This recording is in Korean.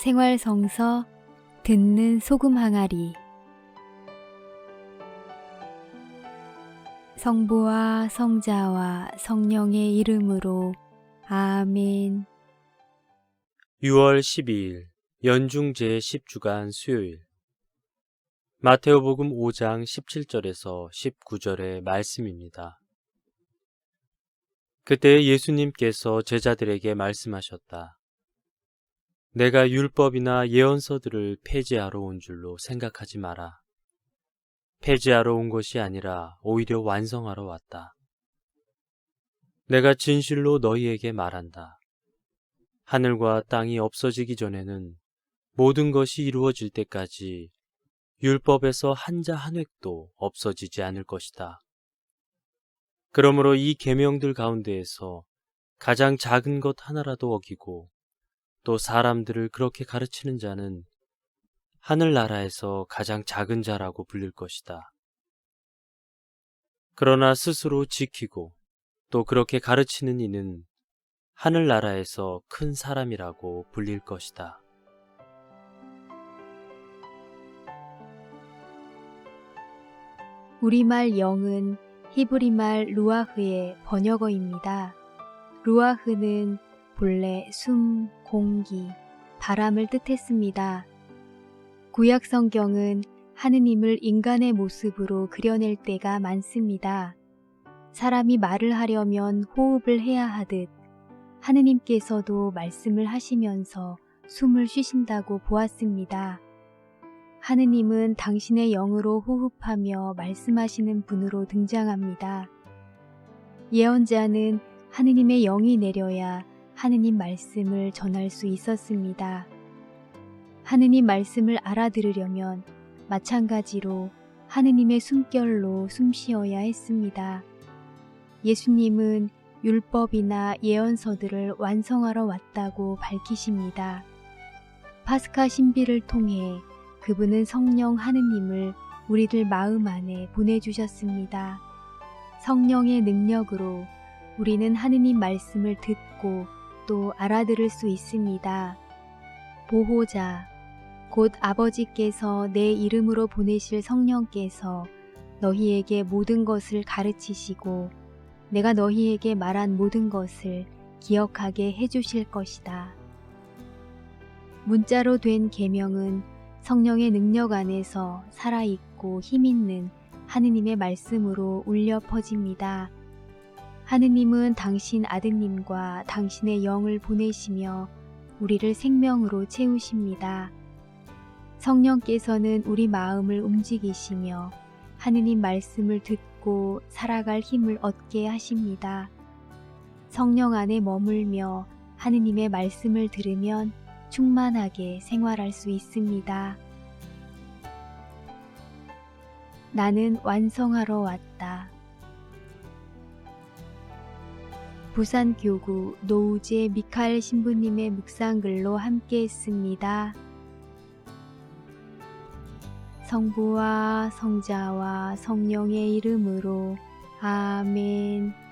생활성서 듣는 소금 항아리 성부와 성자와 성령의 이름으로 아멘 6월 12일 연중 제10주간 수요일 마테오복음 5장 17절에서 19절의 말씀입니다. 그때 예수님께서 제자들에게 말씀하셨다. 내가 율법이나 예언서들을 폐지하러 온 줄로 생각하지 마라. 폐지하러 온 것이 아니라 오히려 완성하러 왔다. 내가 진실로 너희에게 말한다. 하늘과 땅이 없어지기 전에는 모든 것이 이루어질 때까지 율법에서 한자 한 획도 없어지지 않을 것이다. 그러므로 이 계명들 가운데에서 가장 작은 것 하나라도 어기고 또 사람들을 그렇게 가르치는 자는 하늘나라에서 가장 작은 자라고 불릴 것이다. 그러나 스스로 지키고 또 그렇게 가르치는 이는 하늘나라에서 큰 사람이라고 불릴 것이다. 우리말 영은 히브리말 루아흐의 번역어입니다. 루아흐는 본래 숨, 공기, 바람을 뜻했습니다. 구약 성경은 하느님을 인간의 모습으로 그려낼 때가 많습니다. 사람이 말을 하려면 호흡을 해야 하듯 하느님께서도 말씀을 하시면서 숨을 쉬신다고 보았습니다. 하느님은 당신의 영으로 호흡하며 말씀하시는 분으로 등장합니다. 예언자는 하느님의 영이 내려야 하느님 말씀을 전할 수 있었습니다. 하느님 말씀을 알아들으려면 마찬가지로 하느님의 숨결로 숨 쉬어야 했습니다. 예수님은 율법이나 예언서들을 완성하러 왔다고 밝히십니다. 파스카 신비를 통해 그분은 성령 하느님을 우리들 마음 안에 보내주셨습니다. 성령의 능력으로 우리는 하느님 말씀을 듣고 또 알아들을 수 있습니다. 보호자, 곧 아버지께서 내 이름으로 보내실 성령께서 너희에게 모든 것을 가르치시고 내가 너희에게 말한 모든 것을 기억하게 해주실 것이다. 문자로 된 계명은 성령의 능력 안에서 살아있고 힘있는 하느님의 말씀으로 울려 퍼집니다. 하느님은 당신 아드님과 당신의 영을 보내시며 우리를 생명으로 채우십니다. 성령께서는 우리 마음을 움직이시며 하느님 말씀을 듣고 살아갈 힘을 얻게 하십니다. 성령 안에 머물며 하느님의 말씀을 들으면 충만하게 생활할 수 있습니다. 나는 완성하러 왔다. 부산 교구 노우재 미카엘 신부님의 묵상글로 함께 했습니다. 성부와 성자와 성령의 이름으로 아멘.